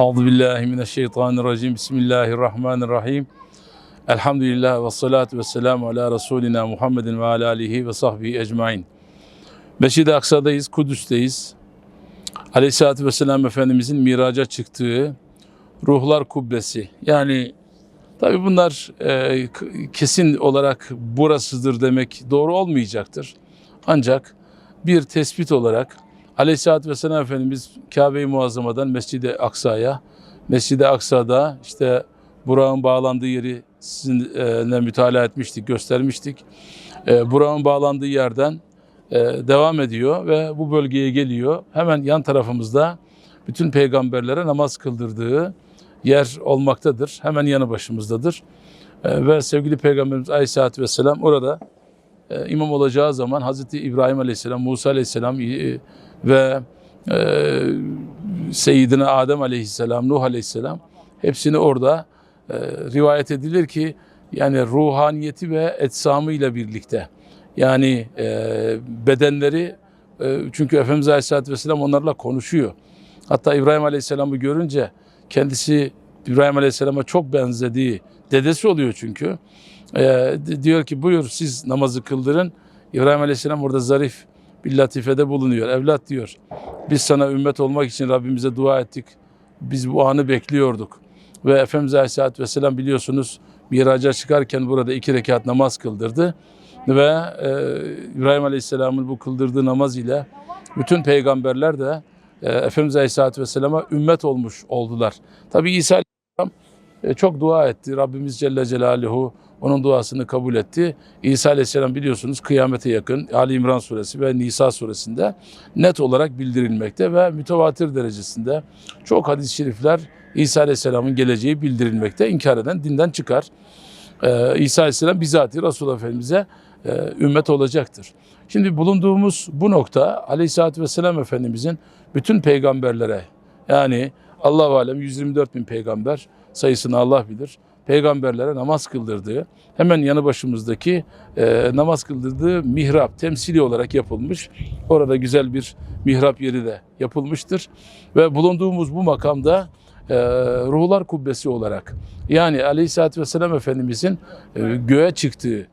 Euzu billahi mineşşeytanirracim. Bismillahirrahmanirrahim. Elhamdülillah ve salatu ve selamu ala Resulina Muhammedin ve ala alihi ve sahbihi ecmain. Mescid-i Aksa'dayız, Kudüs'teyiz. Aleyhisselatü Vesselam Efendimizin miraca çıktığı ruhlar kubbesi. Yani tabi bunlar e, kesin olarak burasıdır demek doğru olmayacaktır. Ancak bir tespit olarak Aleyhisselatü Vesselam Efendimiz Kabe-i Muazzama'dan Mescid-i Aksa'ya, Mescid-i Aksa'da işte Burak'ın bağlandığı yeri sizinle mütalaa etmiştik, göstermiştik. E, Burak'ın bağlandığı yerden e, devam ediyor ve bu bölgeye geliyor. Hemen yan tarafımızda bütün peygamberlere namaz kıldırdığı yer olmaktadır. Hemen yanı başımızdadır. E, ve sevgili Peygamberimiz Aleyhisselatü Vesselam orada e, imam olacağı zaman Hazreti İbrahim Aleyhisselam, Musa Aleyhisselam e, ve e, Seyyidina Adem Aleyhisselam, Nuh Aleyhisselam hepsini orada e, rivayet edilir ki yani ruhaniyeti ve etsamı ile birlikte yani bedenleri çünkü Efendimiz Aleyhisselatü Vesselam onlarla konuşuyor. Hatta İbrahim Aleyhisselam'ı görünce kendisi İbrahim Aleyhisselam'a çok benzediği dedesi oluyor çünkü. E, di- diyor ki buyur siz namazı kıldırın. İbrahim Aleyhisselam orada zarif bir latifede bulunuyor. Evlat diyor biz sana ümmet olmak için Rabbimize dua ettik. Biz bu anı bekliyorduk. Ve Efendimiz Aleyhisselatü Vesselam biliyorsunuz miraca çıkarken burada iki rekat namaz kıldırdı. Ve e, İbrahim Aleyhisselam'ın bu kıldırdığı namaz ile bütün peygamberler de e, Efendimiz Aleyhisselatü Vesselam'a ümmet olmuş oldular. Tabi İsa çok dua etti. Rabbimiz Celle Celaluhu onun duasını kabul etti. İsa Aleyhisselam biliyorsunuz kıyamete yakın Ali İmran suresi ve Nisa suresinde net olarak bildirilmekte ve mütevatir derecesinde çok hadis-i şerifler İsa Aleyhisselam'ın geleceği bildirilmekte. İnkar eden dinden çıkar. Ee, İsa Aleyhisselam bizatihi Resulullah Efendimiz'e e, ümmet olacaktır. Şimdi bulunduğumuz bu nokta Aleyhisselatü Vesselam Efendimiz'in bütün peygamberlere yani Allah-u Alem 124 bin peygamber sayısını Allah bilir. Peygamberlere namaz kıldırdığı hemen yanı başımızdaki e, namaz kıldırdığı mihrap temsili olarak yapılmış. Orada güzel bir mihrap yeri de yapılmıştır. Ve bulunduğumuz bu makamda e, ruhlar kubbesi olarak yani Aleyhisselatü Vesselam Efendimizin e, göğe çıktığı